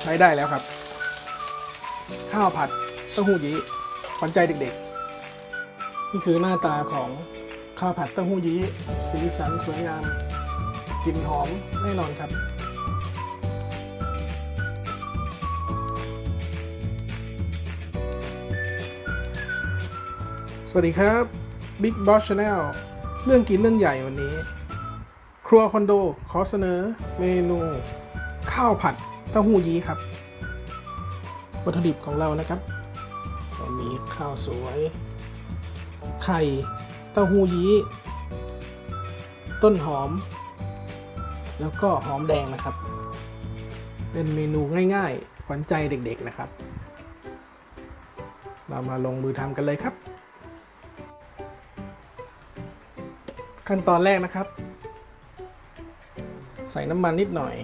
ใช้ได้แล้วครับ ข้าวผัดเต้าหู้ยี้ขวัญใจเด็กๆ นี่คือหน้าตาของข้าวผัดเต้าหู้ยี้สีสันสวยงามกลิ่นหอมแน่นอนครับสวัสดีครับ Big Boss Channel เรื่องกินเรื่องใหญ่วันนี้ ครัวคอนโดขอเสนอเมนู ข้าวผัด ต้าหู้ยี้ครับวัตถุดิบของเรานะครับเรามีข้าวสวย ไข่ เต้าหู้ยี้ ต้นหอม แล้วก็หอมแดงนะครับ เป็นเมนูง่ายๆขวัญใจเด็กๆนะครับ เรามาลงมือทำกันเลยครับ ขั้นตอนแรกนะครับ ใส่น้ำมันนิดหน่อย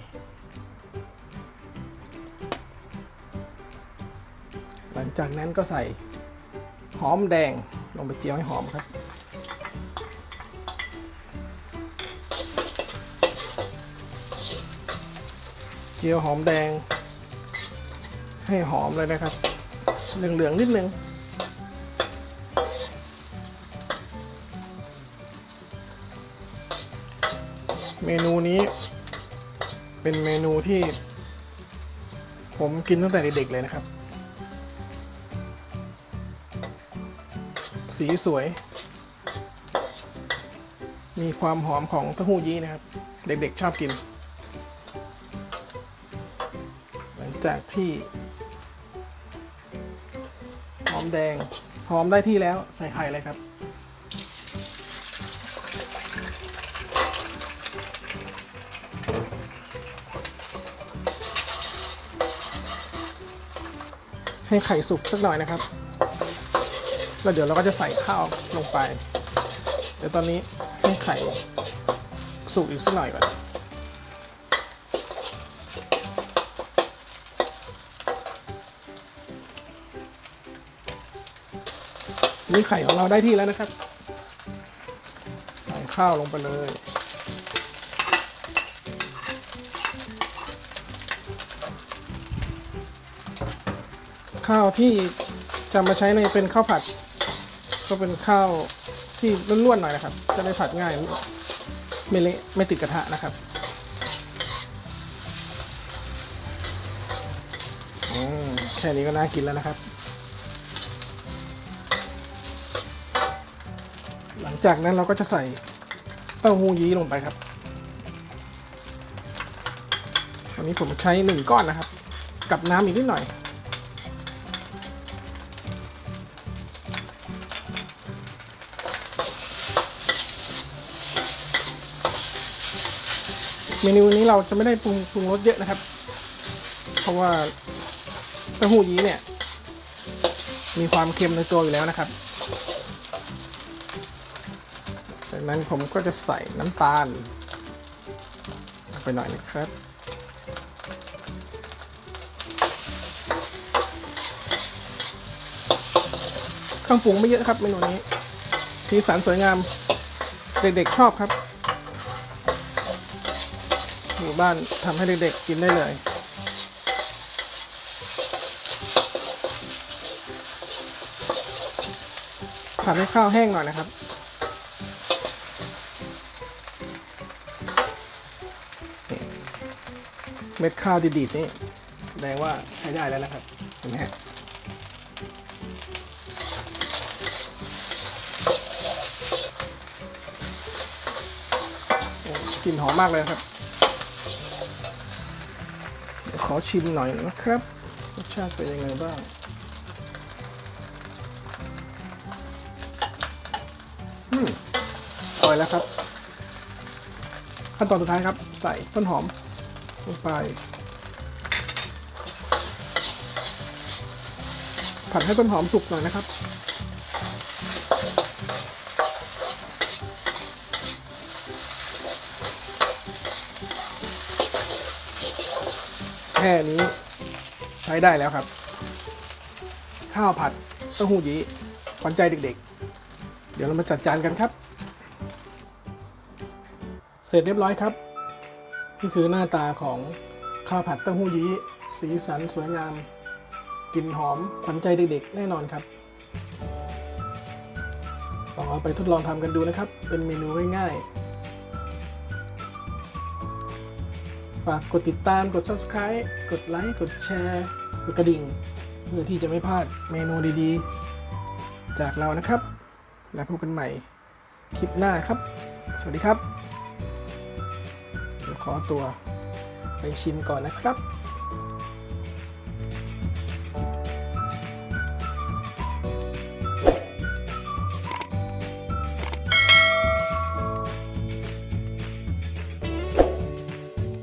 จากนั้นก็ใส่หอมแดงลงไปเจียวให้หอมครับเจียวหอมแดง ให้หอมเลยนะครับ เหลืองๆนิดนึงเมนูนี้เป็นเมนูที่ผมกินตั้งแต่เด็กๆเลยนะครับ สีสวย มีความหอมของเต้าหู้ยี้นะครับ เด็กๆชอบกิน หลังจากที่ หอมแดง หอมได้ที่แล้วใส่ไข่เลยครับให้ไข่สุกสักหน่อยนะครับ แล้วเดี๋ยวเราก็จะใส่ข้าวลงไป เดี๋ยวตอนนี้ให้ไข่สุกอีกสักหน่อยก่อนนี่ไข่ของเราได้ที่แล้วนะครับ ใส่ข้าวลงไปเลยข้าวที่จะมาใช้ในเป็นข้าวผัด ก็เป็นข้าวที่ร่วนๆหน่อยนะครับ จะได้ผัดง่ายไม่เละไม่ติดกระทะนะครับอืมแค่นี้ก็น่ากินแล้วนะครับ หลังจากนั้นเราก็จะใส่เต้าหู้ยี้ลงไปครับอันนี้ผมใช้หนึ่งก้อนนะครับ กับน้ำอีกนิดหน่อย เมนูนี้เราจะไม่ได้ปรุงปรุงรสเยอะนะครับ เพราะว่าเต้าหู้ยี้เนี่ย มีความเค็มในตัวอยู่แล้วนะครับ จากนั้นผมก็จะใส่น้ำตาลลงไปหน่อยนะครับเครื่องปรุงไม่เยอะครับเมนูนี้ สีสันสวยงาม เด็กๆชอบครับ อยู่บ้านทำให้เด็กๆกินได้เลย ผัดให้ข้าวแห้งหน่อยนะครับเม็ดข้าวดีๆนี่แสดงว่าใช้ได้แล้วนะครับ เห็นไหมฮะโอ้กลิ่นหอมมากเลยครับ ขอชิมหน่อยนะครับรสชาติเป็นยังไงบ้างอืมอร่อยแล้วครับ ขั้นตอนสุดท้ายครับ ใส่ต้นหอมลงไป ผัดให้ต้นหอมสุกหน่อยนะครับ ค่นี้ใช้ได้แล้วครับ ข้าวผัดเต้าหู้ยี้ขวัญใจเด็กๆ เดี๋ยวเรามาจัดจานกันครับ เสร็จเรียบร้อยครับ นี่คือหน้าตาของข้าวผัดเต้าหู้ยี้สีสันสวยงามกลิ่นหอมขวัญใจเด็กๆ แน่นอนครับลองเอาไปทดลองทำกันดูนะครับ เป็นเมนูง่ายๆ ฝากกดติดตามกด subscribe กดไลค์กดแชร์กดกระดิ่ง เพื่อที่จะไม่พลาดเมนูดีๆ จากเรานะครับ แล้วพบกันใหม่คลิปหน้าครับ สวัสดีครับเดี๋ยวขอตัวไปชิมก่อนนะครับ